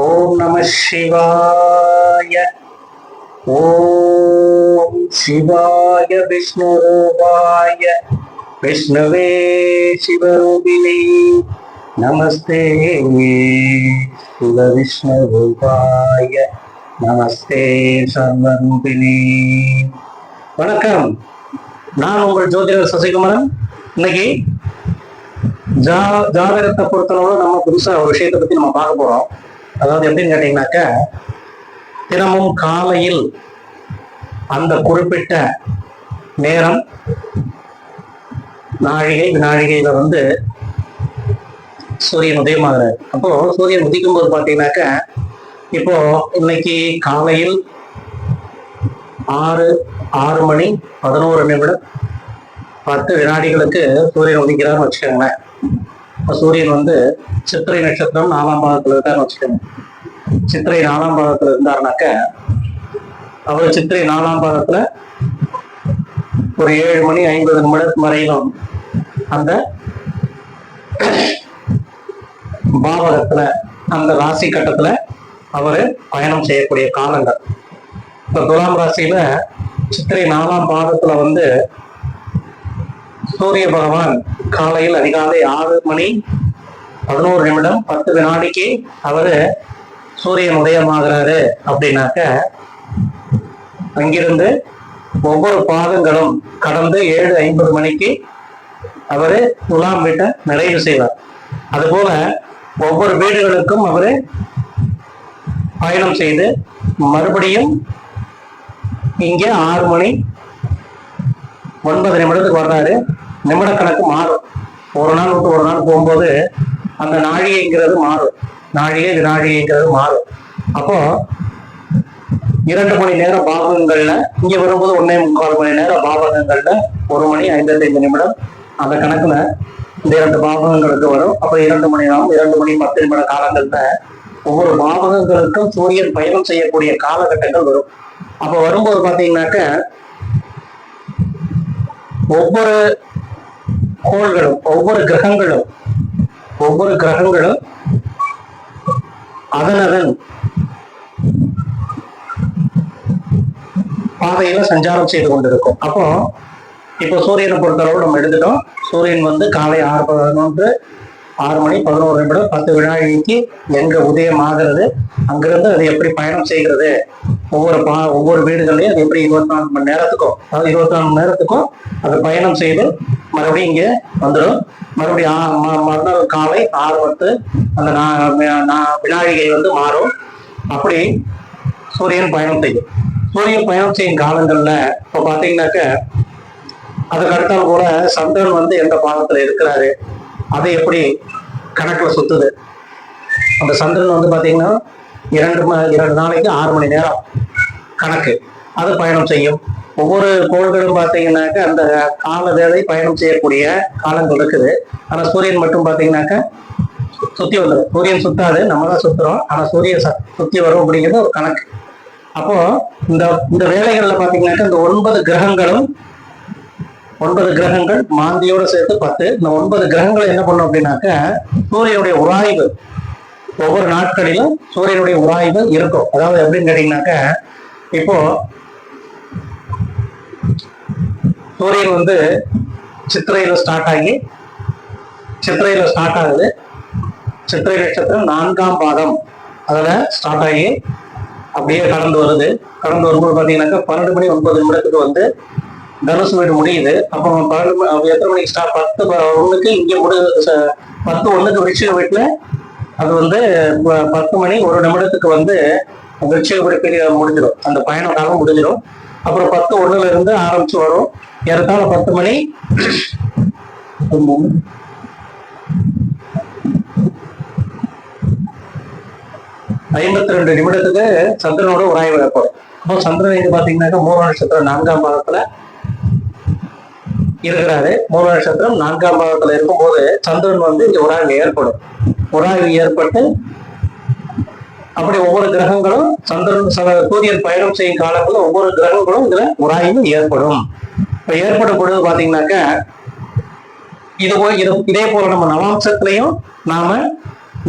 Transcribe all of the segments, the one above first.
ஓம் நம சிவாய ஓம் சிவாய விஷ்ணு ரூபாய விஷ்ணுவே சிவரூபிணி நமஸ்தே சிவ விஷ்ணுரூபாய நமஸ்தே சர்வரூபிணி வணக்கம். நான் உங்கள் ஜோதிடர் சசிகுமரன். இன்னைக்கு ஜா ஜாதகத்தை பொறுத்தளவு நம்ம புதுசா ஒரு விஷயத்தை பத்தி நம்ம பார்க்க போறோம். அதாவது எப்படின்னு கேட்டீங்கன்னாக்க தினமும் காலையில் அந்த குறிப்பிட்ட நேரம் நாழிகை நாழிகையில வந்து சூரியன் உதயமாகிறார். அப்போ சூரியன் உதிக்கும் போது பார்த்தீங்கன்னாக்க இப்போ இன்னைக்கு காலையில் ஆறு ஆறு மணி பதினோரு நிமிடம் பத்து வினாடிகளுக்கு சூரியன் உதிக்கிறார்னு வச்சுக்கோங்களேன். இப்போ சூரியன் வந்து சித்திரை நட்சத்திரம் நாலாம் பாகத்துல இருக்காருன்னு வச்சுக்கோங்க. சித்திரை நாலாம் பாகத்துல இருந்தாருனாக்க அவர் சித்திரை நாலாம் பாகத்துல ஒரு ஏழு மணி ஐம்பது நிமிடம் வரையிலும் அந்த பாவகத்துல அந்த ராசி கட்டத்துல அவரு பயணம் செய்யக்கூடிய காலங்கள். இப்ப துலாம் ராசியில சித்திரை நாலாம் பாகத்துல வந்து சூரிய பகவான் காலையில் அதிகாலை ஆறு மணி பதினோரு நிமிடம் பத்து வினாடிக்கு அவரு சூரியன் உதயமாகிறாரு அப்படின்னாக்க அங்கிருந்து ஒவ்வொரு பாதங்களும் கடந்து ஏழு ஐம்பது மணிக்கு அவரு துலாம் வீட்டை நிறைவு செய்வார். அதுபோல ஒவ்வொரு வீடுகளுக்கும் அவரு பயணம் செய்து மறுபடியும் இங்கே ஆறு மணி ஒன்பது நிமிடத்துக்கு வர்றாரு. நிமிட கணக்கு மாறும். ஒரு நாள் விட்டு ஒரு நாள் போகும்போது அந்த நாழிகைங்கிறது மாறும். நாழிகை வினாழிகைங்கிறது மாறும். அப்போ இரண்டு மணி நேர பாகங்கள்ல இங்க வரும்போது ஒன்னே முக்கால் மணி நேர பாகங்கள்ல ஒரு மணி ஐம்பத்தைந்து நிமிடம் அந்த கணக்குல இந்த இரண்டு பாகங்களுக்கு வரும். அப்ப இரண்டு மணி நேரம் இரண்டு மணி பத்து நிமிட காலங்கள்ல ஒவ்வொரு பாவகங்களுக்கும் சூரியன் பயணம் செய்யக்கூடிய காலகட்டங்கள் வரும். அப்ப வரும்போது பாத்தீங்கன்னாக்க ஒவ்வொரு கோள்களும் ஒவ்வொரு கிரகங்களும் ஒவ்வொரு கிரகங்களும் அதனதன் பாதையில சஞ்சாரம் செய்து கொண்டிருக்கும். அப்போ இப்போ சூரியனை பொறுத்தளவு நம்ம எடுத்துட்டோம். சூரியன் வந்து காலை ஆறு பதினொன்று ஆறு மணி பதினோரு நிமிடம் பத்து வினாடிக்கு எங்க உதயம் ஆகிறது அங்கிருந்து அது எப்படி பயணம் செய்கிறது ஒவ்வொரு பா ஒவ்வொரு வீடுகள்லையும் அது எப்படி இருபத்தி நாலு மணி நேரத்துக்கும் அதாவது இருபத்தி நாலு மணி நேரத்துக்கும் அது பயணம் செய்து மறுபடியும் இங்கே வந்துடும். மறுபடியும் ஆ- ம- மறுநாள் காலை ஆறு பத்து அந்த நா- வினாழிகை வந்து மாறும். அப்படி சூரியன் பயணம் செய்யும். சூரியன் பயணம் செய்யும் காலங்கள்ல இப்போ பார்த்தீங்கன்னாக்க அதுக்கு அடுத்தால் கூட சந்திரன் வந்து எந்த பாலத்தில் இருக்கிறாரு அதை எப்படி கணக்கில் சுத்துது? அந்த சந்திரன் வந்து பார்த்தீங்கன்னா இரண்டு இரண்டு நாளைக்கு ஆறு மணி நேரம் கணக்கு. அது பயணம் செய்யும். ஒவ்வொரு கோள்களும் பார்த்தீங்கன்னாக்க அந்த கால வேலை பயணம் செய்யக்கூடிய காலங்கள் இருக்குது. ஆனா சூரியன் மட்டும் பார்த்தீங்கன்னாக்க சுத்தி வந்துடும் சூரியன் சுத்தாது நம்ம தான் சுத்துறோம். ஆனா சூரியன் ச- சுத்தி வரும் அப்படிங்கிறது ஒரு கணக்கு. அப்போ இந்த இந்த வேலைகள்ல பாத்தீங்கன்னாக்க இந்த ஒன்பது கிரகங்களும் ஒன்பது கிரகங்கள் மாந்தியோட சேர்த்து பத்து. இந்த ஒன்பது கிரகங்கள் என்ன பண்ணும் அப்படின்னாக்க சூரியனுடைய உராய்வு ஒவ்வொரு நாட்களிலும் சூரியனுடைய உராய்வு இருக்கும். அதாவது எப்படின்னு கேட்டீங்கன்னாக்க இப்போ சூரியன் வந்து சித்திரையில ஸ்டார்ட் ஆகி சித்திரையில ஸ்டார்ட் ஆகுது. சித்திரை நட்சத்திரம் நான்காம் பாதம். அதுல ஸ்டார்ட் ஆகி அப்படியே கடந்து வருது. கடந்து வரும்போது பாத்தீங்கன்னாக்கா பன்னெண்டு மணி ஒன்பது நிமிடத்துக்கு வந்து தனுசு வீடு முடியுது. அப்போ பன்னெண்டு மணி எத்தனை மணிக்கு ஸ்டார்ட் பத்து ஒன்றுக்கு ஒண்ணுக்கு இங்க முடி பத்து ஒண்ணுக்கு விருட்சிக வீட்டுல அது வந்து ப- பத்து மணி ஒரு நிமிடத்துக்கு வந்து விருட்சிக வீடு பெரிய முடிஞ்சிடும் அந்த பயண காலம் முடிஞ்சிடும் அப்புறம் பத்து ஒன்றுல இருந்து ஆரம்பிச்சு வரும். ஏறத்தாழ பத்து மணி. ஐம்பத்தி ரெண்டு நிமிடத்துக்கு சந்திரனோட உராய்வு ஏற்படும். அப்போ சந்திரன் இது பாத்தீங்கன்னாக்கா மூணு நட்சத்திரம் நான்காம் பாகத்துல இருக்கிறாரு. மூணு நட்சத்திரம் நான்காம் பாகத்துல இருக்கும்போது சந்திரன் வந்து இங்க உராய்வு ஏற்படும். உராய்வு ஏற்பட்டு அப்படி ஒவ்வொரு கிரகங்களும் சந்திரன் சூரியன் பயணம் செய்யும் காலத்துல ஒவ்வொரு கிரகங்களும் இதுல உராய்வு ஏற்படும். இப்ப ஏற்படும் பொழுது பாத்தீங்கன்னாக்க இது இது இதே போல நம்ம நவாம்சத்திலையும் நாம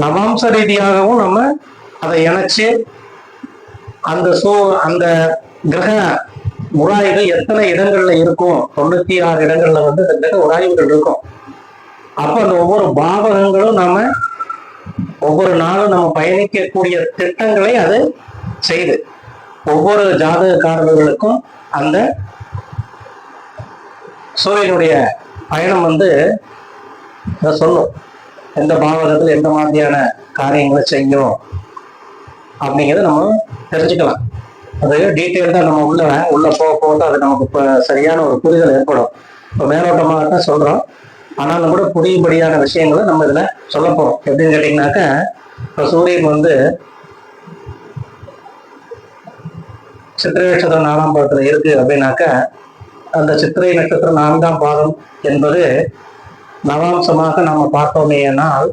நவாம்ச ரீதியாகவும் நம்ம அதை இணைச்சு அந்த சோ அந்த கிரக உராய்கள் எத்தனை இடங்கள்ல இருக்கும்? தொண்ணூத்தி ஆறு இடங்கள்ல வந்து இந்த கிரக உராய்வுகள் இருக்கும். அப்ப அந்த ஒவ்வொரு பாவகங்களும் நாம ஒவ்வொரு நாளும் நம்ம பயணிக்கக்கூடிய திட்டங்களை அது செய்து. ஒவ்வொரு ஜாதகக்காரர்களுக்கும் அந்த சூரியனுடைய பயணம் வந்து சொல்லும். எந்த பாவகத்தில் எந்த மாதிரியான காரியங்களை செய்யும் அப்படிங்கிறத நம்ம தெரிஞ்சுக்கலாம். அது டீட்டெயில்டாக நம்ம உள்ள உள்ள போக போக அது நமக்கு இப்போ சரியான ஒரு புரிதல் ஏற்படும். இப்போ மேலோட்டமாக தான் சொல்கிறோம் ஆனாலும் கூட புரியும்படியான விஷயங்களை நம்ம இதில் சொல்ல போகிறோம் எப்படின்னு கேட்டிங்கனாக்கா இப்போ சூரியன் வந்து சித்திரை நட்சத்திரம் நாலாம் பாதத்தில் இருக்கு அப்படின்னாக்கா அந்த சித்திரை நட்சத்திரம் நான்காம் பாதம் என்பது நவாம்சமாக நாம பார்த்தோமேனால்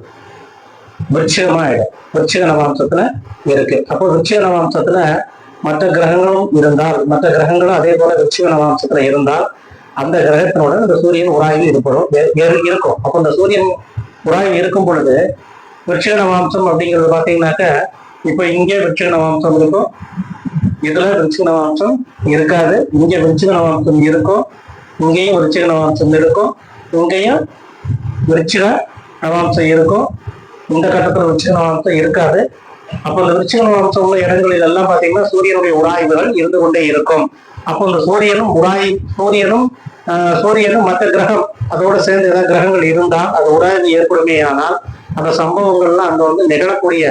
விருச்சிகமாயிடும். விருட்சிக நவாம்சத்துல இருக்கு. அப்போ விருட்சிக நவாம்சத்துல மற்ற கிரகங்களும் இருந்தால் மற்ற கிரகங்களும் அதே போல விருட்சிக நவாம்சத்துல இருந்தால் அந்த கிரகத்தினோட அந்த சூரியன் உராய்வு இருப்படும் இருக்கும். அப்போ அந்த சூரியன் உராய்வு இருக்கும் பொழுது விருச்சிக நவாம்சம் அப்படிங்கிறது பார்த்தீங்கன்னாக்க இப்போ இங்கே விருச்சிக வம்சம் இருக்கும். இதுல விருச்சிக நவாம்சம் இருக்காது. இங்கே விருச்சிக நவாம்சம் இருக்கும். இங்கேயும் விருச்சிக நவாம்சம் இருக்கும். இங்கேயும் விருச்சிக நவாம்சம் இருக்கும். இந்த கட்டத்துல விருச்சிக நவாம்சம் இருக்காது. அப்போ அந்த விருச்சிக நவாம்சம் உள்ள இடங்களில் எல்லாம் பாத்தீங்கன்னா சூரியனுடைய உராய்வுகள் இருந்து கொண்டே இருக்கும். அப்போ இந்த சூரியனும் உராய் சூரியனும் ஆஹ், சூரியனும் மற்ற கிரகம் அதோட சேர்ந்து ஏதாவது கிரகங்கள் இருந்தால் அது உராய்வு ஏற்படுமே ஆனால் அந்த சம்பவங்கள்லாம் அங்க வந்து நிகழக்கூடிய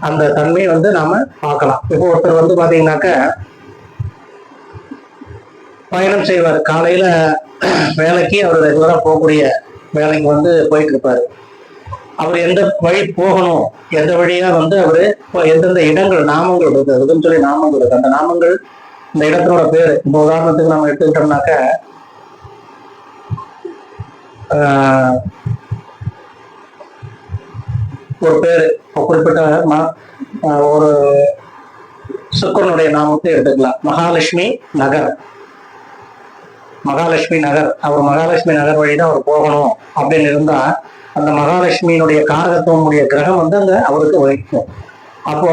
அந்த தன்மையை வந்து நாம பார்க்கலாம். இப்போ ஒருத்தர் வந்து பாத்தீங்கன்னாக்க பயணம் செய்வார். காலையில வேலைக்கு அவர் ரெகுலரா போகக்கூடிய வேலைக்கு வந்து போயிட்டு இருப்பாரு அவர் எந்த வழி போகணும் எந்த வழியா வந்து அவரு எந்தெந்த இடங்கள் நாமங்கள் இருக்கு அதுன்னு சொல்லி நாமங்கள் இருக்கு. அந்த நாமங்கள் இந்த இடத்தினோட பேர். இப்போ உதாரணத்துக்கு நம்ம எடுத்துக்கிட்டோம்னாக்க ஒரு பேர். இப்போ குறிப்பிட்ட ஒரு சுக்கரனுடைய நாமத்தை எடுத்துக்கலாம். மகாலட்சுமி நகர். மகாலட்சுமி நகர். அவர் மகாலட்சுமி நகர் வழிதான் அவர் போகணும் அப்படின்னு இருந்தா அந்த மகாலட்சுமியினுடைய காரகத்துவமுடைய கிரகம் வந்து அங்க அவருக்கு வகிக்கும் அப்போ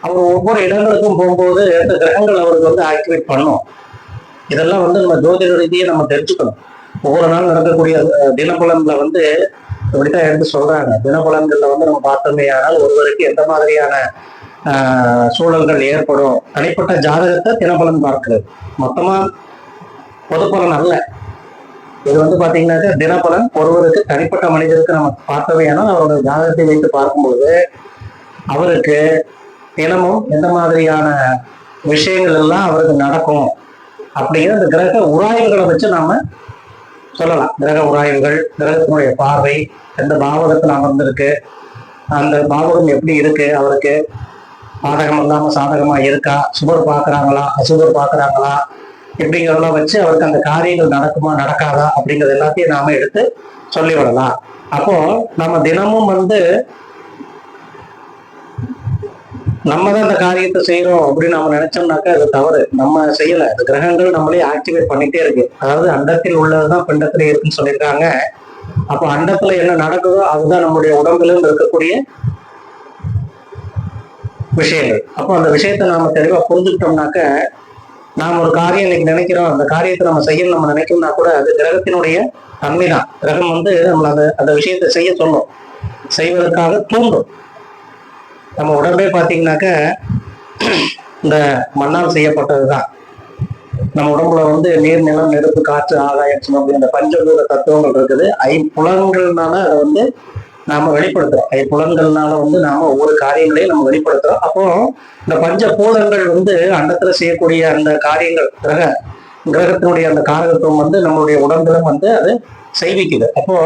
அவர் ஒவ்வொரு இடங்களுக்கும் போகும்போது அந்த கிரகங்கள் அவருக்கு வந்து ஆக்டிவேட் பண்ணும் இதெல்லாம் வந்து நம்ம ஜோதிட ரீதியை நம்ம தெரிஞ்சுக்கணும். ஒவ்வொரு நாள் நடக்கக்கூடிய தினபலன்ல வந்து இப்படித்தான் எடுத்து சொல்றாங்க. தினபலன்கள்ல வந்து நம்ம பார்த்தோமே ஆனால் ஒருவருக்கு எந்த மாதிரியான ஆஹ், சூழல்கள் ஏற்படும்? தனிப்பட்ட ஜாதகத்தை தினபலன் பார்க்கிறது. மொத்தமா பொதுப்பலன் அல்ல. இது வந்து பாத்தீங்கன்னாக்க தினபலன் ஒருவருக்கு தனிப்பட்ட மனிதருக்கு நம்ம பார்த்தவே ஆனால் அவரோட ஜாதகத்தை வைத்து பார்க்கும்போது அவருக்கு தினமும் எந்த மாதிரியான விஷயங்கள் எல்லாம் அவருக்கு நடக்கும் அப்படிங்கிற இந்த கிரக உராய்வுகளை வச்சு நாம சொல்லலாம். கிரக உராய்வுகள் கிரகத்தினுடைய பார்வை எந்த பாவகத்தில் அமர்ந்திருக்கு அந்த பாவகம் எப்படி இருக்கு அவருக்கு பாதகம் இல்லாம சாதகமா இருக்கா சுபர் பாக்குறாங்களா அசுபர் பாக்குறாங்களா இப்படிங்கிறதெல்லாம் வச்சு அவருக்கு அந்த காரியங்கள் நடக்குமா நடக்காதா அப்படிங்கிறது எல்லாத்தையும் நாம எடுத்து சொல்லிவிடலாம். அப்போ நம்ம தினமும் வந்து நம்ம தான் அந்த காரியத்தை செய்யறோம் அப்படின்னு நம்ம நினைச்சோம்னாக்கா அது தவறு. நம்ம செய்யல. அந்த கிரகங்கள் நம்மளே ஆக்டிவேட் பண்ணிட்டே இருக்கு. அதாவது அண்டத்தில் உள்ளதுதான் பிண்டத்துல இருக்குன்னு சொல்லியிருக்காங்க. அப்போ அண்டத்துல என்ன நடக்குதோ அதுதான் நம்முடைய உடம்புல இருக்கக்கூடிய விஷயங்கள். அப்போ அந்த விஷயத்தை நாம தெளிவா புரிஞ்சுக்கிட்டோம்னாக்க நாம் ஒரு காரியம் இன்னைக்கு நினைக்கிறோம். அந்த காரியத்தை நம்ம செய்யணும் நம்ம நினைக்கணும்னா கூட அது கிரகத்தினுடைய தன்மைதான். கிரகம் வந்து நம்ம அந்த அந்த விஷயத்தை செய்ய சொல்லும். செய்வதற்காக தூண்டும். நம்ம உடம்பே பார்த்தீங்கன்னாக்க இந்த மண்ணால் செய்யப்பட்டதுதான். நம்ம உடம்புல வந்து நீர் நிலம் நெருப்பு காற்று ஆகாயம் சுமம் இந்த பஞ்சபூத தத்துவங்கள் இருக்குது. ஐ புலன்கள்னால அதை வந்து நாம வெளிப்படுத்துறோம். ஐம்புலன்கள்னால வந்து நாம ஒவ்வொரு காரியங்களையும் நம்ம வெளிப்படுத்துறோம். அப்போ இந்த பஞ்ச பூதங்கள் வந்து அண்டத்துல செய்யக்கூடிய அந்த காரியங்கள் கிரக கிரகத்தினுடைய அந்த காரகத்துவம் வந்து நம்மளுடைய உடம்பிலும் வந்து அது செய்விக்குது. அப்போ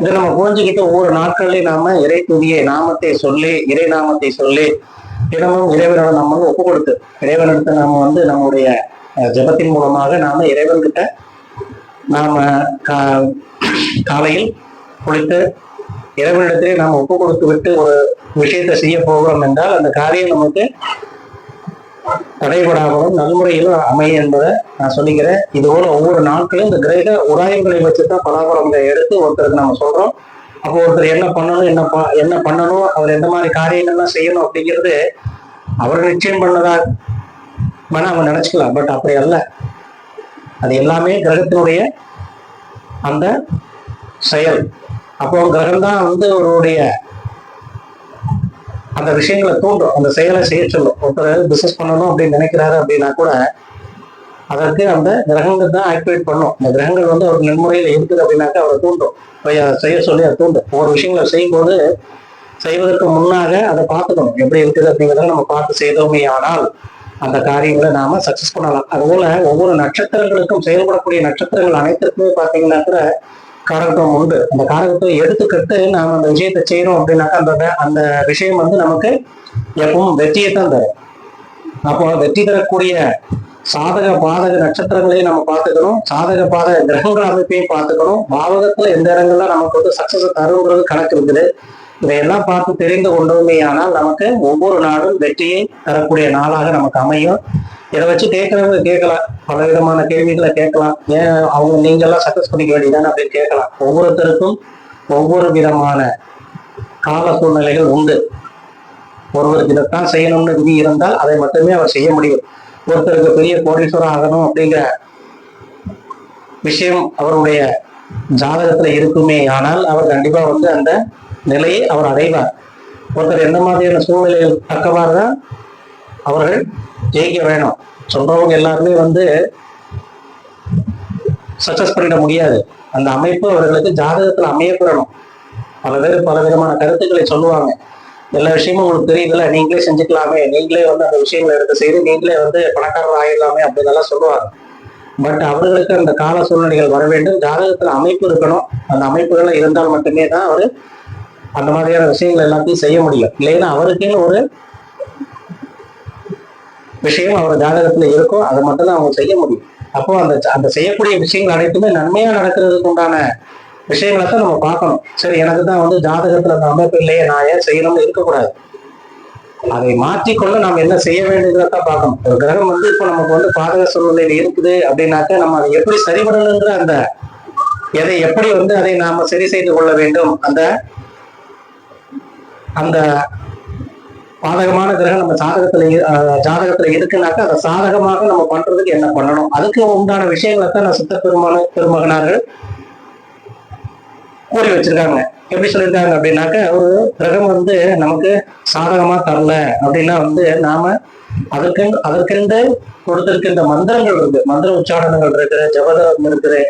இதை நம்ம புரிஞ்சுக்கிட்டு ஒவ்வொரு நாட்கள்லயும் நாம இறை துதியை நாமத்தை சொல்லி இறை நாமத்தை சொல்லி தினமும் இறைவனோட நம்ம வந்து ஒப்பு கொடுத்து இறைவனிடத்தை நாம வந்து நம்முடைய ஜபத்தின் ஜெபத்தின் மூலமாக நாம இறைவன்கிட்ட நாம கா- காலையில் குளித்து இறைவனிடத்திலே நாம் ஒப்பு கொடுத்து விட்டு ஒரு விஷயத்தை செய்ய போகிறோம் என்றால் அந்த காரியம் நமக்கு தடைபடாமலும் நல்முறையிலும் அமையும் என்பதை நான் சொல்லிக்கிறேன். இது போல ஒவ்வொரு நாட்களும் இந்த கிரக உராயங்களை வச்சு தான் பலாபலங்களை எடுத்து ஒருத்தருக்கு நம்ம சொல்றோம். அப்போ ஒருத்தர் என்ன பண்ணணும் என்ன என்ன பண்ணணும் அவர் எந்த மாதிரி காரியங்கள்லாம் செய்யணும் அப்படிங்கிறது அவர் நிச்சயம் பண்ணதா வேணா அவங்க நினைச்சுக்கலாம். பட் அப்படி அல்ல. அது எல்லாமே கிரகத்தினுடைய அந்த செயல். அப்போ கிரகம் தான் வந்து அவருடைய அந்த விஷயங்களை தூண்டும் அந்த செயலை செய்ய சொல்லும். ஒருத்தர் பிசினஸ் பண்ணணும் அப்படின்னு நினைக்கிறாரு அப்படின்னா கூட அதற்கு அந்த கிரகங்கள் தான் ஆக்டிவேட் பண்ணும். அந்த கிரகங்கள் வந்து அவர் நன்முறையில் இருக்குது அப்படின்னாக்கா அவரை தூண்டும். செய்ய சொல்லி அதை தூண்டும். ஒவ்வொரு விஷயங்களை செய்யும்போது செய்வதற்கு முன்னாக அதை பார்த்துக்கணும். எப்படி இருக்குது அப்படிங்கிறத நம்ம பார்த்து செய்தோமே ஆனால் அந்த காரியங்களை நாம சக்சஸ் பண்ணலாம். அதுபோல ஒவ்வொரு நட்சத்திரங்களுக்கும் செயல்படக்கூடிய நட்சத்திரங்கள் அனைத்திற்குமே பார்த்தீங்கன்னா கூட காரகத்துவம் உண்டு. அந்த காரகத்தை எடுத்துக்கிட்டு நாம அந்த விஷயத்தை செய்யறோம் அப்படின்னாக்கா அந்த அந்த விஷயம் வந்து நமக்கு எப்பவும் வெற்றியை தான் தரும் அப்போ வெற்றி தரக்கூடிய சாதக பாதக நட்சத்திரங்களையும் நம்ம பார்த்துக்கணும். சாதக பாதக கிரகங்கள் அமைப்பையும் பார்த்துக்கணும். பாவகத்துல எந்த இடங்கள்ல நமக்கு வந்து சக்சஸ் தருங்கிறது கணக்கு இருக்குது. இதையெல்லாம் பார்த்து தெரிந்து கொண்டோமேயானால் நமக்கு ஒவ்வொரு நாளும் வெற்றியை தரக்கூடிய நாளாக நமக்கு அமையும். இதை வச்சு கேட்கறவங்க கேட்கலாம். பல விதமான கேள்விகளை கேட்கலாம். ஏன் அவங்க நீங்க எல்லாம் சக்சஸ் பண்ணிக்க வேண்டியதானே அப்படின்னு கேட்கலாம். ஒவ்வொருத்தருக்கும் ஒவ்வொரு விதமான கால சூழ்நிலைகள் உண்டு. ஒருவருக்கு இதைத்தான் செய்யணும்னு விதி இருந்தால் அதை மட்டுமே அவர் செய்ய முடியும். ஒருத்தருக்கு பெரிய கோடீஸ்வரம் ஆகணும் அப்படிங்கிற விஷயம் அவருடைய ஜாதகத்துல இருக்குமே ஆனால் அவர் கண்டிப்பா வந்து அந்த நிலையை அவர் அடைவார். ஒருத்தர் எந்த மாதிரியான சூழ்நிலையில் தக்கவாறு தான் அவர்கள் ஜெயிக்க வேணும். சொல்றவங்க எல்லாருமே வந்து சக்சஸ் பண்ணிட முடியாது. அந்த அமைப்பு அவர்களுக்கு ஜாதகத்துல அமையப்படணும் பல பேர் பல விதமான கருத்துக்களை சொல்லுவாங்க. எல்லா விஷயமும் உங்களுக்கு தெரியுதுல நீங்களே செஞ்சுக்கலாமே. நீங்களே வந்து அந்த விஷயங்களை எடுத்து செய்து நீங்களே வந்து பணக்காரர் ஆயிடலாமே அப்படின்னு சொல்லுவாங்க. பட் அவர்களுக்கு அந்த கால சூழ்நிலைகள் வர வேண்டும். ஜாதகத்துல அமைப்பு இருக்கணும். அந்த அமைப்புகள் இருந்தால் மட்டுமே தான் அவர் அந்த மாதிரியான விஷயங்கள் எல்லாத்தையும் செய்ய முடியும் இல்லைன்னா அவருக்கே ஒரு விஷயம் அவர் ஜாதகத்துல இருக்கும் அதை மட்டும் தான் அவங்க செய்ய முடியும். அப்போ அந்த அந்த செய்யக்கூடிய விஷயங்கள் அனைத்துமே நன்மையா நடக்கிறதுக்கு உண்டான விஷயங்களை தான் நம்ம பார்க்கணும். சரி எனக்கு தான் வந்து ஜாதகத்துல அந்த அமைப்பு இல்லையே நான் ஏன் செய்யணும்னு இருக்கக்கூடாது? அதை மாற்றிக்கொள்ள நாம் என்ன செய்ய வேண்டியதுதான் பார்க்கணும். ஒரு கிரகம் வந்து இப்போ நமக்கு வந்து பாதக சூழ்நிலையில் இருக்குது அப்படின்னாக்க நம்ம அதை எப்படி சரிபடணுங்கிற அந்த எதை எப்படி வந்து அதை நாம சரி செய்து கொள்ள வேண்டும் அந்த அந்த பாதகமான கிரகம் நம்ம ஜாதகத்துல ஜாதகத்துல இருக்குனாக்கா அதை சாதகமாக நம்ம பண்றதுக்கு என்ன பண்ணணும்? அதுக்கு உண்டான விஷயங்களை தான் நான் சித்த பெருமான பெருமகனார்கள் கூறி வச்சிருக்காங்க. எப்படி சொல்லியிருக்காங்க அப்படின்னாக்க ஒரு கிரகம் வந்து நமக்கு சாதகமா தரல அப்படின்னா வந்து நாம அதற்கு அதற்கென்று கொடுத்திருக்கின்ற மந்திரங்கள் இருக்கு. மந்திர உச்சாரணங்கள் இருக்குது ஜபதம் இருக்குது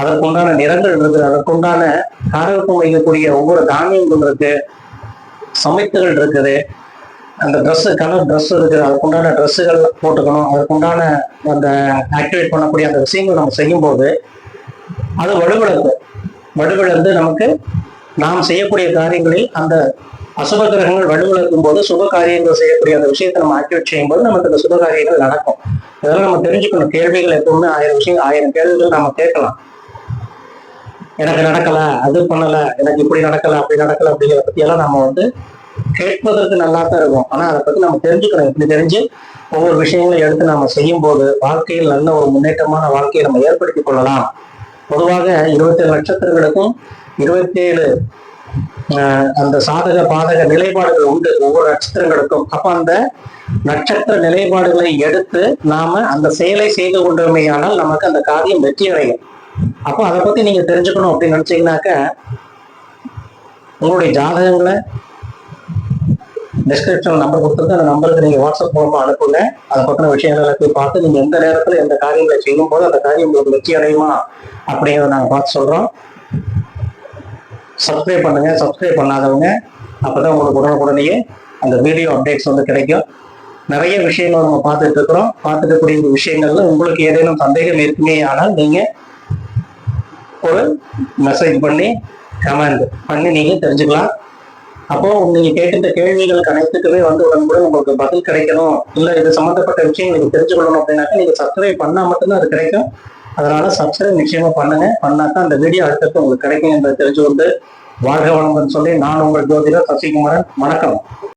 அதற்குண்டான நிறங்கள் இருக்குது. அதற்குண்டான காரகத்தம் வைக்கக்கூடிய ஒவ்வொரு தானியங்கள் இருக்கு. சமைத்துகள் இருக்குது. அந்த ட்ரெஸ் கலர் ட்ரெஸ் இருக்குது. அதுக்குண்டான ட்ரெஸ்ஸுகள் போட்டுக்கணும். அதுக்குண்டான அந்த ஆக்டிவேட் பண்ணக்கூடிய அந்த விஷயங்கள் நம்ம செய்யும்போது அது வலுவிழந்து வலுவிழந்து நமக்கு நாம் செய்யக்கூடிய காரியங்களில் அந்த அசுப கிரகங்கள் வலுவிழக்கும் போது சுப காரியங்கள் செய்யக்கூடிய அந்த விஷயத்தை நம்ம ஆக்டிவேட் செய்யும்போது நமக்கு அந்த சுப காரியங்கள் நடக்கும். இதெல்லாம் நம்ம தெரிஞ்சுக்கணும். கேள்விகள் எப்பவுமே ஆயிரம் விஷயம் ஆயிரம் கேள்விகள் நம்ம கேட்கலாம். எனக்கு நடக்கல அது பண்ணல எனக்கு இப்படி நடக்கல அப்படி நடக்கல அப்படிங்கிறத பத்தி எல்லாம் நம்ம வந்து கேட்பதற்கு நல்லா தான் இருக்கும். ஆனா அதை பத்தி நம்ம தெரிஞ்சுக்கணும். இப்படி தெரிஞ்சு ஒவ்வொரு விஷயங்களும் எடுத்து நாம செய்யும் போது வாழ்க்கையில் நல்ல ஒரு முன்னேற்றமான வாழ்க்கையை நம்ம ஏற்படுத்திக் கொள்ளலாம். பொதுவாக இருபத்தேழு நட்சத்திரங்களுக்கும் இருபத்தேழு அந்த சாதக பாதக நிலைப்பாடுகள் உண்டு ஒவ்வொரு நட்சத்திரங்களுக்கும். அப்ப அந்த நட்சத்திர நிலைப்பாடுகளை எடுத்து நாம அந்த செயலை செய்து கொண்டோமேயானால் நமக்கு அந்த காரியம் வெற்றி அடையும். அப்போ அதை பத்தி நீங்க தெரிஞ்சுக்கணும் அப்படின்னு நினச்சிங்கனாக்க உங்களுடைய ஜாதகங்களை டிஸ்கிரிப்ஷன் நம்பர் கொடுத்துருக்கு அந்த நம்பருக்கு நீங்க வாட்ஸ்அப் மூலமாக அனுப்புங்க. அதை பத்தின விஷயங்கள் போய் பார்த்து நீங்கள் எந்த நேரத்துல எந்த காரியங்களை செய்யும் போது அந்த காரியம் உங்களுக்கு வெற்றி அடையுமா அப்படிங்கிறத நாங்க பார்த்து சொல்றோம். சப்ஸ்கிரைப் பண்ணுங்க. சப்ஸ்கிரைப் பண்ணாதவங்க அப்பதான் உங்களுக்கு உடனுக்குடனேயே அந்த வீடியோ அப்டேட்ஸ் வந்து கிடைக்கும். நிறைய விஷயங்கள் நம்ம பார்த்துட்டு இருக்கிறோம். பார்த்துட்டு கூடிய விஷயங்கள்ல உங்களுக்கு ஏதேனும் சந்தேகம் இருக்குமே ஆனால் நீங்க ஒரு மெசேஜ் பண்ணி கமெண்ட் பண்ணி நீங்க தெரிஞ்சுக்கலாம். அப்போ நீங்க கேட்கின்ற கேள்விகளுக்கு அனைத்துக்குமே வந்து உடனுக்குடன் உங்களுக்கு பதில் கிடைக்கணும். இல்ல இது சம்பந்தப்பட்ட விஷயம் நீங்க தெரிஞ்சுக்கணும் அப்படின்னாக்கா நீங்க சப்ஸ்கிரைப் பண்ணா மட்டும்தான் அது கிடைக்கும். அதனால சப்ஸ்கிரைப் நிச்சயமா பண்ணுங்க. பண்ணாக்கா அந்த வீடியோ அடுத்தது உங்களுக்கு கிடைக்கும் என்று தெரிஞ்சு கொண்டு வாழ்க வளமுடன் சொல்லி நான் உங்கள் ஜோதிடர் சசிகுமாரன். வணக்கம்.